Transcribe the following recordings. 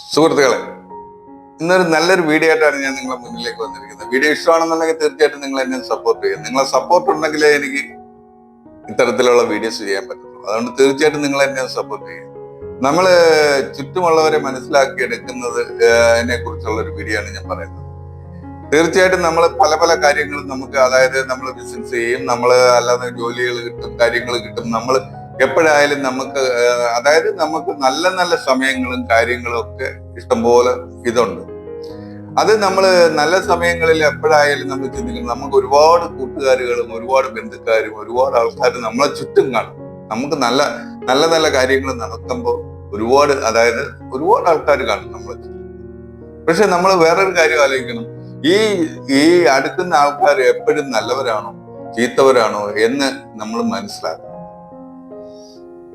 സുഹൃത്തുക്കളെ ഇന്നൊരു നല്ലൊരു വീഡിയോ ആയിട്ടാണ് ഞാൻ നിങ്ങളെ മുന്നിലേക്ക് വന്നിരിക്കുന്നത്. വീഡിയോ ഇഷ്ടമാണെന്നുണ്ടെങ്കിൽ തീർച്ചയായിട്ടും നിങ്ങൾ എന്നെ സപ്പോർട്ട് ചെയ്യും. നിങ്ങളെ സപ്പോർട്ട് ഉണ്ടെങ്കിലേ എനിക്ക് ഇത്തരത്തിലുള്ള വീഡിയോസ് ചെയ്യാൻ പറ്റുള്ളൂ അതുകൊണ്ട് തീർച്ചയായിട്ടും നിങ്ങൾ എന്നെ സപ്പോർട്ട് ചെയ്യും. നമ്മൾ ചുറ്റുമുള്ളവരെ മനസ്സിലാക്കി എടുക്കുന്നത് എന്നെ കുറിച്ചുള്ള ഒരു വീഡിയോ ആണ് ഞാൻ പറയുന്നത്. തീർച്ചയായിട്ടും നമ്മൾ പല പല കാര്യങ്ങളും നമുക്ക് അതായത് നമ്മൾ ബിസിനസ് ചെയ്യും. നമ്മൾ അല്ലാതെ ജോലികൾ കിട്ടും കാര്യങ്ങൾ കിട്ടും. നമ്മൾ എപ്പോഴായാലും നമുക്ക് അതായത് നമുക്ക് നല്ല നല്ല സമയങ്ങളും കാര്യങ്ങളും ഒക്കെ ഇഷ്ടംപോലെ ഇതുണ്ട്. അത് നമ്മൾ നല്ല സമയങ്ങളിൽ എപ്പോഴായാലും നമ്മൾ ചിന്തിക്കണം. നമുക്ക് ഒരുപാട് കൂട്ടുകാരുകളും ഒരുപാട് ബന്ധുക്കാരും ഒരുപാട് ആൾക്കാരും നമ്മളെ ചുറ്റും കാണും. നമുക്ക് നല്ല നല്ല നല്ല കാര്യങ്ങൾ നടക്കുമ്പോൾ ഒരുപാട് അതായത് ഒരുപാട് ആൾക്കാർ കാണും നമ്മളെ ചുറ്റും. പക്ഷെ നമ്മൾ വേറൊരു കാര്യം ആലോചിക്കണം. ഈ ഈ അടുക്കുന്ന ആൾക്കാർ എപ്പോഴും നല്ലവരാണോ ചീത്തവരാണോ എന്ന് നമ്മൾ മനസ്സിലാക്കണം.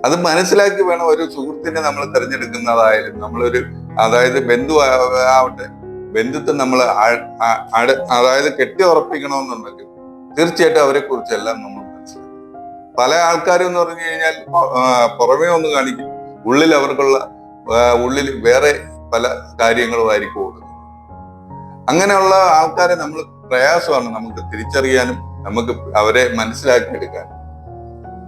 അത് മനസ്സിലാക്കി വേണം ഒരു സുഹൃത്തിനെ നമ്മൾ തിരഞ്ഞെടുക്കുന്നതായാലും നമ്മളൊരു അതായത് ബന്ധു ആവട്ടെ ബന്ധുത്വം നമ്മൾ അതായത് കെട്ടി ഉറപ്പിക്കണമെന്നുണ്ടെങ്കിൽ തീർച്ചയായിട്ടും അവരെ കുറിച്ചെല്ലാം നമ്മൾ മനസ്സിലാക്കും പല ആൾക്കാരും എന്ന് പറഞ്ഞു കഴിഞ്ഞാൽ പുറമേ ഒന്ന് കാണിക്കും. ഉള്ളിൽ അവർക്കുള്ള ഉള്ളിൽ വേറെ പല കാര്യങ്ങളുമായിരിക്കും ഓടുന്നത് അങ്ങനെയുള്ള ആൾക്കാരെ നമ്മൾ പ്രയാസമാണ് നമുക്ക് തിരിച്ചറിയാനും നമുക്ക് അവരെ മനസ്സിലാക്കിയെടുക്കാനും.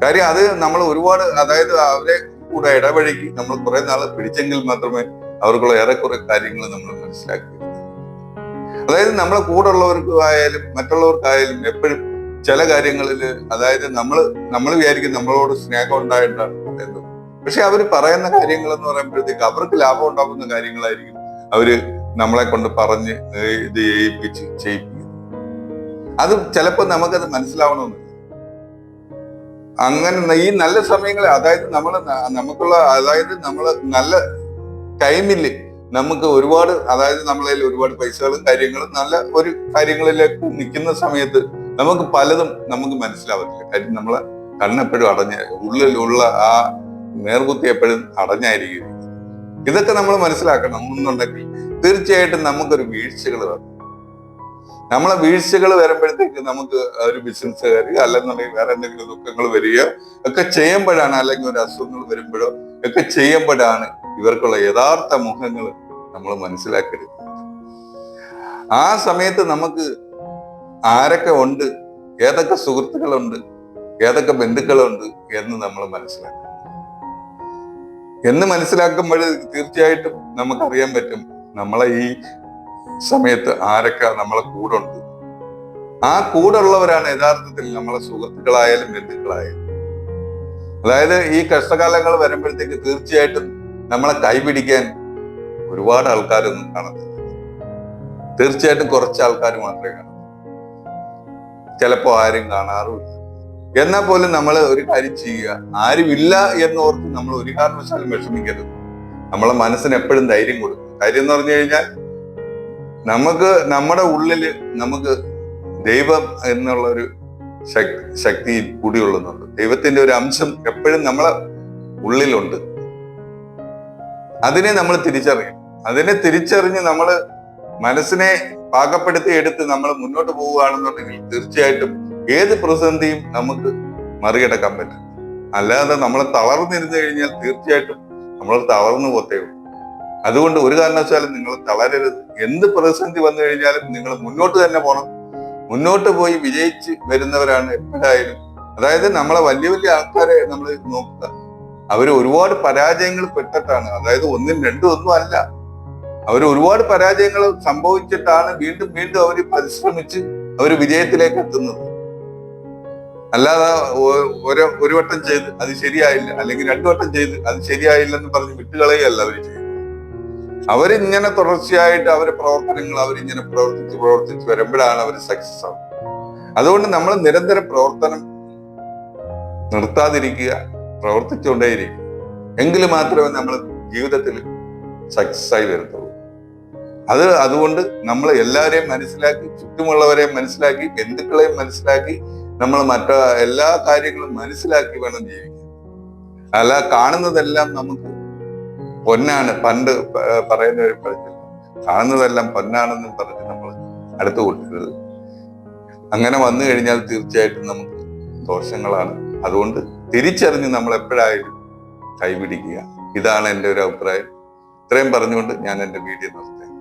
കാര്യം അത് നമ്മൾ ഒരുപാട് അതായത് അവരെ കൂടെ ഇടപഴകി നമ്മൾ കുറെ നാൾ പിടിച്ചെങ്കിൽ മാത്രമേ അവർക്കുള്ള ഏറെക്കുറെ കാര്യങ്ങൾ നമ്മൾ മനസ്സിലാക്കി. അതായത് നമ്മളെ കൂടെ ഉള്ളവർക്ക് ആയാലും മറ്റുള്ളവർക്കായാലും എപ്പോഴും ചില കാര്യങ്ങളിൽ അതായത് നമ്മൾ നമ്മൾ വിചാരിക്കും നമ്മളോട് സ്നേഹം ഉണ്ടായിട്ടാണ് പക്ഷെ അവർ പറയുന്ന കാര്യങ്ങൾ എന്ന് പറയുമ്പോഴത്തേക്ക് അവർക്ക് ലാഭം ഉണ്ടാക്കുന്ന കാര്യങ്ങളായിരിക്കും അവർ നമ്മളെ കൊണ്ട് പറഞ്ഞ് ഇത് ചെയ്യിപ്പിച്ച് ചെയ്യിപ്പിക്കുന്നത്. അത് ചിലപ്പോൾ നമുക്കത് മനസ്സിലാവണമെന്നില്ല. അങ്ങനെ ഈ നല്ല സമയങ്ങളിൽ അതായത് നമ്മൾ നമുക്കുള്ള അതായത് നമ്മൾ നല്ല ടൈമിൽ നമുക്ക് ഒരുപാട് അതായത് നമ്മളതിൽ ഒരുപാട് പൈസകളും കാര്യങ്ങളും നല്ല ഒരു കാര്യങ്ങളിലേക്ക് നിൽക്കുന്ന സമയത്ത് നമുക്ക് പലതും നമുക്ക് മനസ്സിലാവത്തില്ല. കാര്യം നമ്മളെ കണ്ണെപ്പോഴും അടഞ്ഞ ഉള്ളിലുള്ള ആ നേർകുത്തി എപ്പോഴും അടഞ്ഞായിരിക്കും. ഇതൊക്കെ നമ്മൾ മനസ്സിലാക്കണം എന്നുണ്ടെങ്കിൽ തീർച്ചയായിട്ടും നമുക്കൊരു വീഴ്ചകൾ വരും. നമ്മളെ വീഴ്ചകൾ വരുമ്പോഴത്തേക്ക് നമുക്ക് ഒരു ബിസിനസ്സുകാർ അല്ലെന്നുണ്ടെങ്കിൽ വേറെ എന്തെങ്കിലും ദുഃഖങ്ങൾ വരികയോ ഒക്കെ ചെയ്യുമ്പോഴാണ് അല്ലെങ്കിൽ ഒരു അസുഖങ്ങൾ വരുമ്പോഴോ ഒക്കെ ചെയ്യുമ്പോഴാണ് ഇവർക്കുള്ള യഥാർത്ഥ മുഖങ്ങൾ നമ്മൾ മനസ്സിലാക്കരുത്. ആ സമയത്ത് നമുക്ക് ആരൊക്കെ ഉണ്ട് ഏതൊക്കെ സുഹൃത്തുക്കളുണ്ട് ഏതൊക്കെ ബന്ധുക്കളുണ്ട് എന്ന് നമ്മൾ മനസ്സിലാക്കണം. എന്ന് മനസ്സിലാക്കുമ്പോൾ തീർച്ചയായിട്ടും നമുക്കറിയാൻ പറ്റും നമ്മളെ ഈ സമയത്ത് ആരൊക്കെ നമ്മളെ കൂടെ ഉണ്ട് ആ കൂടെ ഉള്ളവരാണ് യഥാർത്ഥത്തിൽ നമ്മളെ സുഹൃത്തുക്കളായാലും ബന്ധുക്കളായാലും. അതായത് ഈ കഷ്ടകാലങ്ങൾ വരുമ്പോഴത്തേക്ക് തീർച്ചയായിട്ടും നമ്മളെ കൈപിടിക്കാൻ ഒരുപാട് ആൾക്കാരൊന്നും കാണത്തില്ല. തീർച്ചയായിട്ടും കുറച്ച് ആൾക്കാർ മാത്രമേ കാണൂ ചിലപ്പോ ആരും കാണാറുമില്ല. എന്നാൽ പോലും നമ്മൾ ഒരു കാര്യം ചെയ്യുക. ആരുമില്ല എന്നോർത്ത് നമ്മൾ ഒരു കാരണവശാലും വിഷമിക്കരുത്. നമ്മളെ മനസ്സിന് എപ്പോഴും ധൈര്യം കൊടുക്കും കാര്യം എന്ന് പറഞ്ഞു കഴിഞ്ഞാൽ നമുക്ക് നമ്മുടെ ഉള്ളിൽ നമുക്ക് ദൈവം എന്നുള്ള ഒരു ശക്തി കൂടിയുള്ളുന്നുണ്ട് ദൈവത്തിന്റെ ഒരു അംശം എപ്പോഴും നമ്മളെ ഉള്ളിലുണ്ട്. അതിനെ നമ്മൾ തിരിച്ചറിയും അതിനെ തിരിച്ചറിഞ്ഞ് നമ്മൾ മനസ്സിനെ പാകപ്പെടുത്തി എടുത്ത് നമ്മൾ മുന്നോട്ട് പോവുകയാണെന്നുണ്ടെങ്കിൽ തീർച്ചയായിട്ടും ഏത് പ്രതിസന്ധിയും നമുക്ക് മറികടക്കാൻ പറ്റും. അല്ലാതെ നമ്മൾ തളർന്നിരുന്നു കഴിഞ്ഞാൽ തീർച്ചയായിട്ടും നമ്മൾ തളർന്നു പോത്തേ അതുകൊണ്ട് ഒരു കാരണവശാലും നിങ്ങൾ തളരരുത്. എന്ത് പ്രതിസന്ധി വന്നു കഴിഞ്ഞാലും നിങ്ങൾ മുന്നോട്ട് തന്നെ പോകണം മുന്നോട്ട് പോയി വിജയിച്ച് വരുന്നവരാണ് എപ്പോഴായാലും. അതായത് നമ്മളെ വലിയ വലിയ ആൾക്കാരെ നമ്മൾ നോക്കുക. അവർ ഒരുപാട് പരാജയങ്ങൾ പെട്ടിട്ടാണ്. അതായത് ഒന്നും രണ്ടും ഒന്നും അല്ല. അവർ ഒരുപാട് പരാജയങ്ങൾ സംഭവിച്ചിട്ടാണ് വീണ്ടും വീണ്ടും അവർ പരിശ്രമിച്ച് അവർ വിജയത്തിലേക്ക് എത്തുന്നത്. അല്ലാതെ ഒരു വട്ടം ചെയ്ത് അത് ശരിയായില്ല അല്ലെങ്കിൽ രണ്ടു വട്ടം ചെയ്ത് അത് ശരിയായില്ലെന്ന് പറഞ്ഞ് വിട്ടുകളയല്ല അവർ ചെയ്യുന്നത്. അവരിങ്ങനെ തുടർച്ചയായിട്ട് അവരുടെ പ്രവർത്തനങ്ങൾ അവരിങ്ങനെ പ്രവർത്തിച്ച് പ്രവർത്തിച്ച് വരുമ്പോഴാണ് അവർ സക്സസ് ആവുന്നത് അതുകൊണ്ട് നമ്മൾ നിരന്തരം പ്രവർത്തനം നിർത്താതിരിക്കുക പ്രവർത്തിച്ചുകൊണ്ടേയിരിക്കുക. എങ്കിൽ മാത്രമേ നമ്മൾ ജീവിതത്തിൽ സക്സസ് ആയി വരത്തുള്ളൂ. അത് അതുകൊണ്ട് നമ്മൾ എല്ലാവരെയും മനസ്സിലാക്കി ചുറ്റുമുള്ളവരെയും മനസ്സിലാക്കി ബന്ധുക്കളെയും മനസ്സിലാക്കി നമ്മൾ മറ്റ എല്ലാ കാര്യങ്ങളും മനസ്സിലാക്കി വേണം ജീവിക്കാൻ. അല്ല കാണുന്നതെല്ലാം നമുക്ക് പൊന്നാണ്. പണ്ട് പ- പറയുന്ന ഒരു പഴഞ്ചൊല്ല് കാണുന്നതെല്ലാം പൊന്നാണെന്നും പറഞ്ഞ് നമ്മൾ അടുത്തു കൂട്ടരുത് അങ്ങനെ വന്നു കഴിഞ്ഞാൽ തീർച്ചയായിട്ടും നമുക്ക് ദോഷങ്ങളാണ്. അതുകൊണ്ട് തിരിച്ചറിഞ്ഞ് നമ്മൾ എപ്പോഴായാലും കൈപിടിക്കുക. ഇതാണ് എന്റെ ഒരു അഭിപ്രായം. ഇത്രയും പറഞ്ഞുകൊണ്ട് ഞാൻ എന്റെ വീഡിയോ നിർത്തി